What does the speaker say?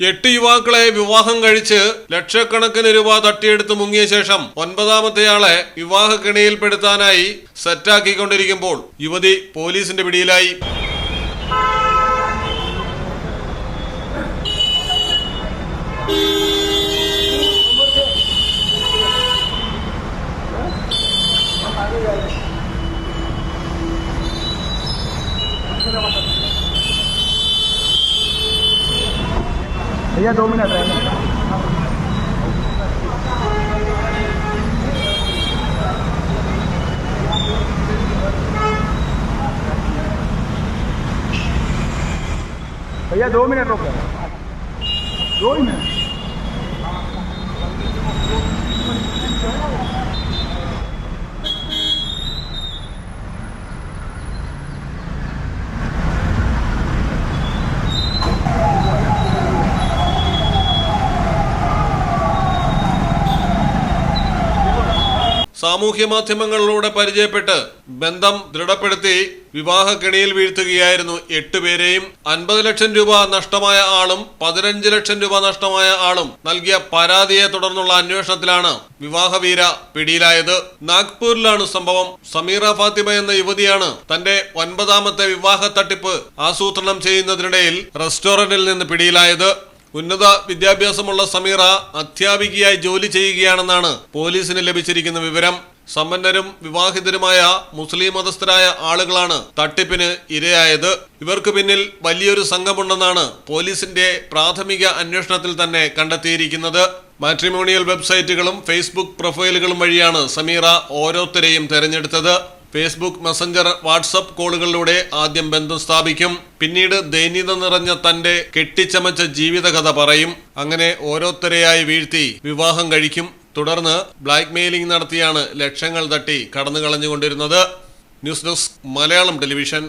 എട്ട് യുവാക്കളെ വിവാഹം കഴിച്ച് ലക്ഷക്കണക്കിന് രൂപ തട്ടിയെടുത്ത് മുങ്ങിയ ശേഷം ഒൻപതാമത്തെയാളെ വിവാഹ കെണിയിൽപ്പെടുത്താനായി സെറ്റാക്കിക്കൊണ്ടിരിക്കുമ്പോൾ യുവതി പോലീസിന്റെ പിടിയിലായി. भैया दो मिनट रहने भैया दो मिनट रुको दो मिनट। സാമൂഹ്യ മാധ്യമങ്ങളിലൂടെ പരിചയപ്പെട്ട് ബന്ധം ദൃഢപ്പെടുത്തി വിവാഹ കെണിയിൽ വീഴ്ത്തുകയായിരുന്നു എട്ടുപേരെയും അൻപത് ലക്ഷം രൂപ നഷ്ടമായ ആളും പതിനഞ്ച് ലക്ഷം രൂപ നഷ്ടമായ ആളും നൽകിയ പരാതിയെ തുടർന്നുള്ള അന്വേഷണത്തിലാണ് വിവാഹവീര പിടിയിലായത്. നാഗ്പൂരിലാണ് സംഭവം. സമീറ ഫാത്തിമ എന്ന യുവതിയാണ് തന്റെ ഒൻപതാമത്തെ വിവാഹ തട്ടിപ്പ് ആസൂത്രണം ചെയ്യുന്നതിനിടയിൽ റെസ്റ്റോറന്റിൽ നിന്ന് പിടിയിലായത്. ഉന്നത വിദ്യാഭ്യാസമുള്ള സമീറ അധ്യാപികയായി ജോലി ചെയ്യുകയാണെന്നാണ് പോലീസിന് ലഭിച്ചിരിക്കുന്ന വിവരം. സമ്പന്നരും വിവാഹിതരുമായ മുസ്ലിം മതസ്ഥരായ ആളുകളാണ് തട്ടിപ്പിന് ഇരയായത്. ഇവർക്ക് പിന്നിൽ വലിയൊരു സംഘമുണ്ടെന്നാണ് പോലീസിന്റെ പ്രാഥമിക അന്വേഷണത്തിൽ തന്നെ കണ്ടെത്തിയിരിക്കുന്നത്. മാട്രിമോണിയൽ വെബ്സൈറ്റുകളും ഫേസ്ബുക്ക് പ്രൊഫൈലുകളും വഴിയാണ് സമീറ ഓരോരുത്തരെയും തെരഞ്ഞെടുത്തത്. ഫേസ്ബുക്ക് മെസഞ്ചർ വാട്സപ്പ് കോളുകളിലൂടെ ആദ്യം ബന്ധം സ്ഥാപിക്കും. പിന്നീട് ദൈന്യത നിറഞ്ഞ തന്റെ കെട്ടിച്ചമച്ച ജീവിതകഥ പറയും. അങ്ങനെ ഓരോരുത്തരെയായി വീഴ്ത്തി വിവാഹം കഴിക്കും. തുടർന്ന് ബ്ലാക്ക് മെയിലിംഗ് നടത്തിയാണ് ലക്ഷങ്ങൾ തട്ടി കടന്നു കളഞ്ഞുകൊണ്ടിരുന്നത് ന്യൂസ് ഡെസ്ക് മലയാളം ടെലിവിഷൻ.